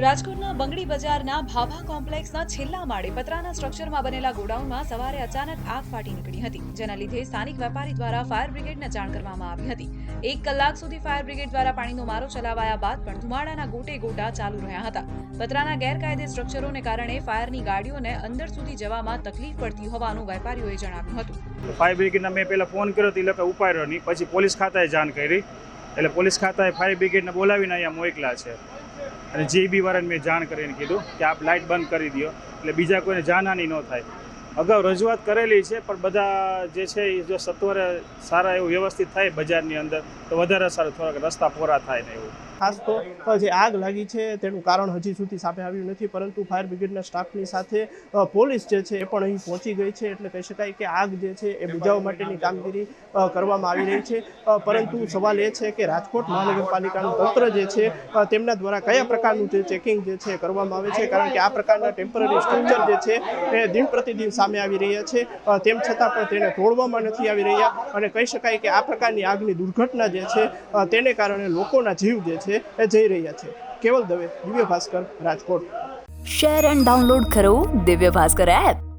રાજકોટના બંગડી બજારના ભાભા કોમ્પ્લેક્સના છેલ્લા માળે પતરાના સ્ટ્રક્ચરમાં બનેલા ગોડાઉનમાં સવારે અચાનક આગ ફાટી નીકળી હતી, જેના લીધે સ્થાનિક વેપારી દ્વારા ફાયર બ્રિગેડને જાણ કરવામાં આવી હતી. એક કલાક સુધી ફાયર બ્રિગેડ દ્વારા પાણીનો મારો ચલાવાયા બાદ પણ ધુમાડાના ગોટે ગોટા ચાલુ રહ્યા હતા. પતરાના ગેરકાયદે સ્ટ્રક્ચરોને કારણે ફાયરની ગાડીઓને અંદર સુધી જવામાં તકલીફ પડતી હોવાનું વેપારીઓએ જણાવ્યું હતું. ફાયર બ્રિગેડના મેં પહેલાં ફોન કર્યો તો એ લોકો ઉપાડ્યો નહીં. પછી પોલીસ ખાતાએ જાણ કરી. એટલે પોલીસ ખાતાએ ફાયર બ્રિગેડને બોલાવીને અહીંયા મોકલા છે. અને જે બી વાળાને મેં જાણ કરીને કીધું કે આપ લાઇટ બંધ કરી દો એટલે બીજા કોઈને જાનહાની ન થાય. અગાઉ રજૂઆત કરેલી છે, પણ બધા જે છે એ જો સત્વરે સારા એવું વ્યવસ્થિત થાય બજારની અંદર, તો વધારે સારું થોડાક રસ્તા પોરા થાય ને એવું. ખાસ તો જે આગ લાગી છે, તેનું કારણ હજી સુધી સામે આવ્યું નથી, પરંતુ ફાયર બ્રિગેડના સ્ટાફની સાથે પોલીસ જે છે એ પણ અહીં પહોંચી ગઈ છે, એટલે કહી શકાય કે આગ જે છે એ બુઝાવવા માટેની કામગીરી કરવામાં આવી રહી છે. પરંતુ સવાલ એ છે કે રાજકોટ મહાનગરપાલિકાનું તંત્ર જે છે તેમના દ્વારા કયા પ્રકારનું જે ચેકિંગ જે છે કરવામાં આવે છે? કારણ કે આ પ્રકારના ટેમ્પરરી સ્ટ્રક્ચર જે છે એ દિન પ્રતિદિન સામે આવી રહ્યા છે. તેમ છતાં પણ તેને તોડવામાં નથી આવી રહ્યા અને કહી શકાય કે આ પ્રકારની આગની દુર્ઘટના જે છે તેને કારણે લોકોના જીવ જે છે, એ જઈ રહ્યા છે. Keval Dave, Divya Bhaskar, Rajkot. Share and download કરો દિવ્ય ભાસ્કર એપ.